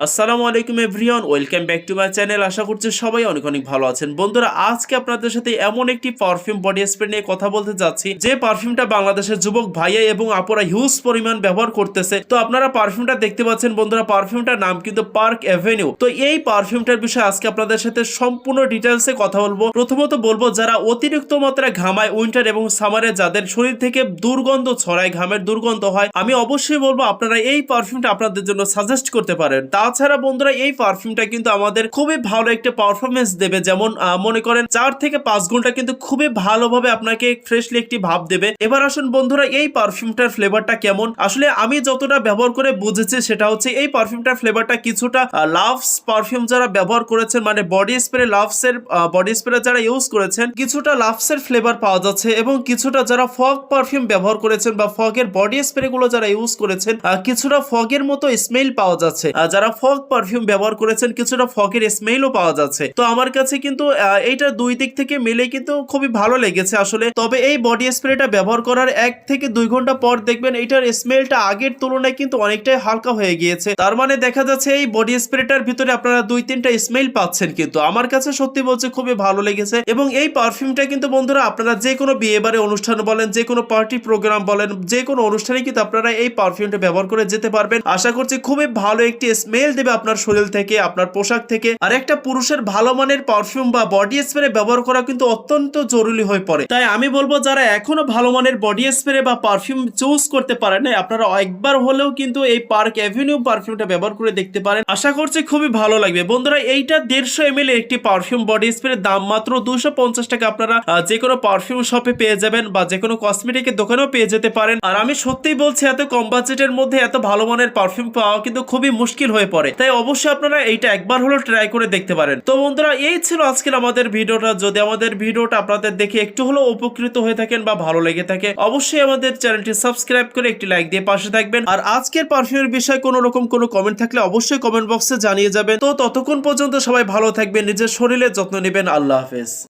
আসসালামু আলাইকুম everyone, welcome back to my channel. আশা করছি সবাই অনেক অনেক ভালো আছেন। বন্ধুরা, আজকে আপনাদের সাথে এমন একটি পারফিউম বডি স্প্রে নিয়ে কথা বলতে যাচ্ছি। যে পারফিউমটা বাংলাদেশের যুবক ভাইয়া এবং আপুরা হিউজ পরিমাণ ব্যবহার করতেছে। তো আপনারা পারফিউমটা দেখতে পাচ্ছেন বন্ধুরা, পারফিউমটার নাম কিন্তু পার্ক অ্যাভিনিউ তো এই পারফিউমটার বিষয়ে আজকে আপনাদের সাথে সম্পূর্ণ ডিটেলসে কথা বলব। প্রথমত বলব, যারা অতিরিক্ত মাত্রায় ঘামায় উইন্টার এবং সামারে যাদের শরীর থেকে দুর্গন্ধ ছড়ায়, ঘামের দুর্গন্ধ হয়, আমি অবশ্যই বলব আপনারা এই পারফিউমটা আপনাদের জন্য সাজেস্ট করতে পারেন। তাছাড়া বন্ধুরা, এই পারফিউমটা কিন্তু আমাদের খুবই ভালো একটা পারফরমেন্স দেবে। যেমন মনে করেন চার থেকে পাঁচ ঘণ্টা কিন্তু খুবই ভালোভাবে আপনাকে ফ্রেশলি একটি ভাব দেবে। এবার আসুন বন্ধুরা, এই পারফিউমটার ফ্লেভারটা কেমন? আসলে আমি যতটা ব্যবহার করে বুঝেছি, সেটা হচ্ছে এই পারফিউমটার ফ্লেভারটা কিছুটা লাভস পারফিউম যারা ব্যবহার করেছেন মানে বডি স্প্রে লাভস এর বডি স্প্রে যারা ইউজ করেছেন, কিছুটা লাভস এর ফ্লেভার পাওয়া যাচ্ছে এবং কিছুটা যারা ফগ পারফিউম ব্যবহার করেছেন বা ফগের বডি স্প্রে গুলো যারা ইউজ করেছেন কিছুটা ফগের মতো স্মেল পাওয়া যাচ্ছে। যারা ফগ পারফিউম ব্যবহার করেছেন, কিছুটা ফগের স্মেলও পাওয়া যাচ্ছে। তো আমার কাছে কিন্তু এইটা দুই দিক থেকে মিলে কিন্তু খুবই ভালো লেগেছে আসলে। তবে এই বডি স্প্রেটা ব্যবহার করার এক থেকে দুই ঘণ্টা পর দেখবেন এটার স্মেলটা আগের তুলনায় কিন্তু অনেকটাই হালকা হয়ে গিয়েছে। তার মানে দেখা যাচ্ছে এই বডি স্প্রেটার ভিতরে আপনারা দুই তিনটা স্মেল পাচ্ছেন কিন্তু। আমার কাছে সত্যি বলছে খুবই ভালো লেগেছে এবং এই পারফিউমটা কিন্তু বন্ধুরা আপনারা যে কোনো বিয়ে বাড়ি অনুষ্ঠান বলেন, যে কোনো পার্টি প্রোগ্রাম বলেন, যে কোনো অনুষ্ঠানে কিন্তু আপনারা এই পারফিউমটা ব্যবহার করে যেতে পারবেন। আশা করছি খুবই ভালো একটি স্মেল দেবে আপনার শরীর থেকে, আপনার পোশাক থেকে। আর একটা পুরুষের ভালো মানের পারফিউম বা বডি স্প্রে ব্যবহার করা কিন্তু অত্যন্ত জরুরি হয়ে পড়ে। তাই আমি বলব, যারা এখনও ভালো মানের বডি স্প্রে বা পারফিউম চুজ করতে পারেন না আপনারা একবার হলেও কিন্তু এই পার্ক অ্যাভিনিউ পারফিউমটা ব্যবহার করে দেখতে পারেন। আশা করছি খুবই ভালো লাগবে। বন্ধুরা, এইটা দেড়শো এম একটি পারফিউম বডি স্প্রে দাম মাত্র দুশো পঞ্চাশ টাকা। আপনারা যে কোনো পারফিউম শপে পেয়ে যাবেন বা যে কোনো কসমেটিকের দোকানেও পেয়ে যেতে পারেন। আর আমি সত্যিই বলছি, এত কম বাজেটের মধ্যে এত ভালো মানের পারফিউম পাওয়া কিন্তু খুবই মুশকিল হয়ে পড়ে তাই অবশ্যই আপনারা এইটা একবার হলেও ট্রাই করে দেখতে পারেন। তো বন্ধুরা, এই ছিল আজকের আমাদের ভিডিওটা। যদি আমাদের ভিডিওটা আপনাদের দেখে একটু হলেও উপকৃত হয়ে থাকেন বা ভালো লেগে থাকে, অবশ্যই আমাদের চ্যানেলটি সাবস্ক্রাইব করে একটি লাইক দিয়ে পাশে থাকবেন। আর আজকের পারফিউমের বিষয়ে কোনো রকম কোনো কমেন্ট থাকলে অবশ্যই কমেন্ট বক্সে জানিয়ে যাবেন। তো ততক্ষণ পর্যন্ত সবাই ভালো থাকবেন, নিজের শরীরের যত্ন নেবেন। আল্লাহ হাফেজ।